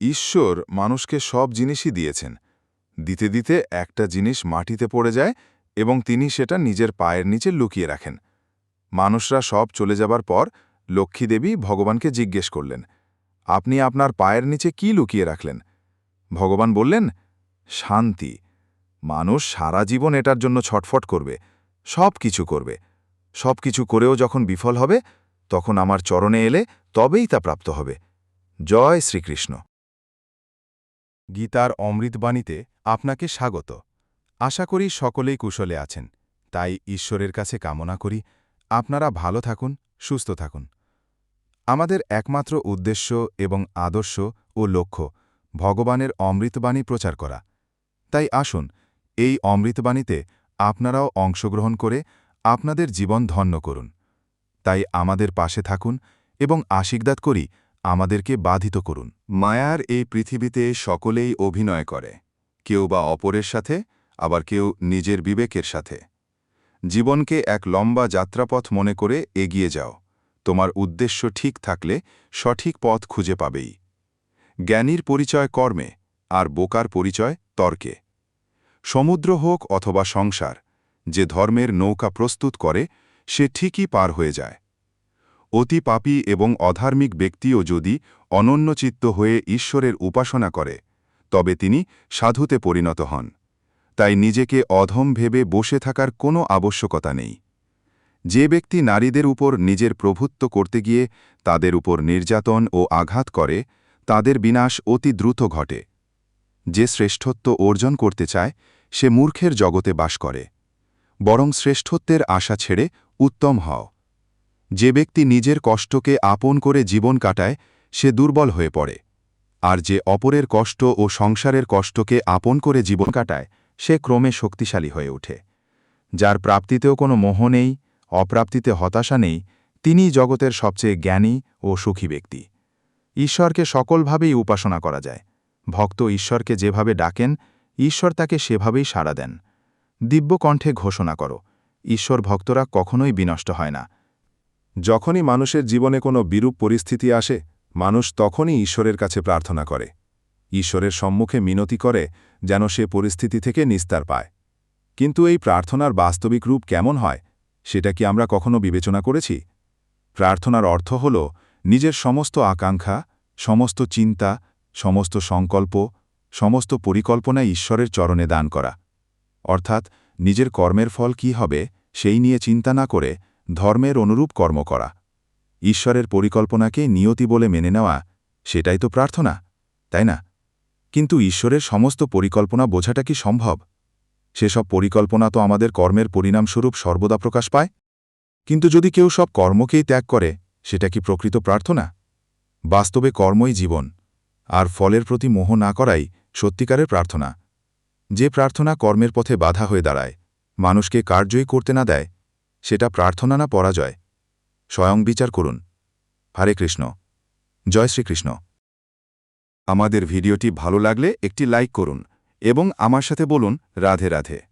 ঈশ্বর মানুষকে সব জিনিসই দিয়েছেন। দিতে দিতে একটা জিনিস মাটিতে পড়ে যায় এবং তিনি সেটা নিজের পায়ের নিচে লুকিয়ে রাখেন। মানুষরা সব চলে যাবার পর লক্ষ্মীদেবী ভগবানকে জিজ্ঞেস করলেন, আপনি আপনার পায়ের নিচে কি লুকিয়ে রাখলেন? ভগবান বললেন, শান্তি। মানুষ সারা জীবন এটার জন্য ছটফট করবে, সব কিছু করবে। সব কিছু করেও যখন বিফল হবে, তখন আমার চরণে এলে তবেই তা প্রাপ্ত হবে। জয় শ্রীকৃষ্ণ। গীতার অমৃতবাণীতে আপনাকে স্বাগত। আশা করি সকলেই কুশলে আছেন। তাই ঈশ্বরের কাছে কামনা করি আপনারা ভালো থাকুন, সুস্থ থাকুন। আমাদের একমাত্র উদ্দেশ্য এবং আদর্শ ও লক্ষ্য ভগবানের অমৃতবাণী প্রচার করা। তাই আসুন, এই অমৃতবাণীতে আপনারাও অংশগ্রহণ করে আপনাদের জীবন ধন্য করুন। তাই আমাদের পাশে থাকুন এবং আশীর্বাদ করি আমাদেরকে বাধিত করুন। মায়ার এই পৃথিবীতে সকলেই অভিনয় করে। কেউ বা অপরের সাথে, আবার কেউ নিজের বিবেকের সাথে। জীবনকে এক লম্বা যাত্রাপথ মনে করে এগিয়ে যাও। তোমার উদ্দেশ্য ঠিক থাকলে সঠিক পথ খুঁজে পাবেই। জ্ঞানীর পরিচয় কর্মে, আর বোকার পরিচয় তর্কে। সমুদ্র হোক অথবা সংসার, যে ধর্মের নৌকা প্রস্তুত করে, সে ঠিকই পার হয়ে যায়। অতি পাপী এবং অধার্মিক ব্যক্তিও যদি অনন্যচিত্ত হয়ে ঈশ্বরের উপাসনা করে, তবে তিনি সাধুতে পরিণত হন। তাই নিজেকে অধম ভেবে বসে থাকার কোনো আবশ্যকতা নেই। যে ব্যক্তি নারীদের উপর নিজের প্রভুত্ব করতে গিয়ে তাদের উপর নির্যাতন ও আঘাত করে, তাদের বিনাশ অতি দ্রুত ঘটে। যে শ্রেষ্ঠত্ব অর্জন করতে চায়, সে মূর্খের জগতে বাস করে। বরং শ্রেষ্ঠত্বের আশা ছেড়ে উত্তম হও। যে ব্যক্তি নিজের কষ্টকে আপন করে জীবন কাটায়, সে দুর্বল হয়ে পড়ে। আর যে অপরের কষ্ট ও সংসারের কষ্টকে আপন করে জীবন কাটায়, সে ক্রমে শক্তিশালী হয়ে ওঠে। যার প্রাপ্তিতেও কোনো মোহ নেই, অপ্রাপ্তিতে হতাশা নেই তিনি জগতের সবচেয়ে জ্ঞানী ও সুখী ব্যক্তি। ঈশ্বরকে সকলভাবেই উপাসনা করা যায়। ভক্ত ঈশ্বরকে যেভাবে ডাকেন, ঈশ্বর তাকে সেভাবেই সাড়া দেন। দিব্যকণ্ঠে ঘোষণা করো, ঈশ্বর ভক্তরা কখনোই বিনষ্ট হয় না। যখনই মানুষের জীবনে কোনো বিরূপ পরিস্থিতি আসে, মানুষ তখনই ঈশ্বরের কাছে প্রার্থনা করে। ঈশ্বরের সম্মুখে মিনতি করে যেন সে পরিস্থিতি থেকে নিস্তার পায়। কিন্তু এই প্রার্থনার বাস্তবিক রূপ কেমন হয়, সেটা কি আমরা কখনো বিবেচনা করেছি? প্রার্থনার অর্থ হল নিজের সমস্ত আকাঙ্ক্ষা, সমস্ত চিন্তা, সমস্ত সংকল্প, সমস্ত পরিকল্পনা ঈশ্বরের চরণে দান করা। অর্থাৎ নিজের কর্মের ফল কি হবে, সেই নিয়ে চিন্তা না করে ধর্মের অনুরূপ কর্ম করা। ঈশ্বরের পরিকল্পনাকে নিয়তি বলে মেনে নেওয়া, সেটাই তো প্রার্থনা, তাই না? কিন্তু ঈশ্বরের সমস্ত পরিকল্পনা বোঝাটা কি সম্ভব? সেসব পরিকল্পনা তো আমাদের কর্মের পরিণামস্বরূপ সর্বদা প্রকাশ পায়। কিন্তু যদি কেউ সব কর্মকেই ত্যাগ করে, সেটা কি প্রকৃত প্রার্থনা? বাস্তবে কর্মই জীবন, আর ফলের প্রতি মোহ না করাই সত্যিকারের প্রার্থনা। যে প্রার্থনা কর্মের পথে বাধা হয়ে দাঁড়ায়, মানুষকে কার্যই করতে না দেয় সেটা প্রার্থনা না পরাজয়। স্বয়ং বিচার করুন। হরে কৃষ্ণ। জয় শ্রীকৃষ্ণ। আমাদের ভিডিওটি ভালো লাগলে একটি লাইক করুন এবং আমার সাথে বলুন রাধে রাধে।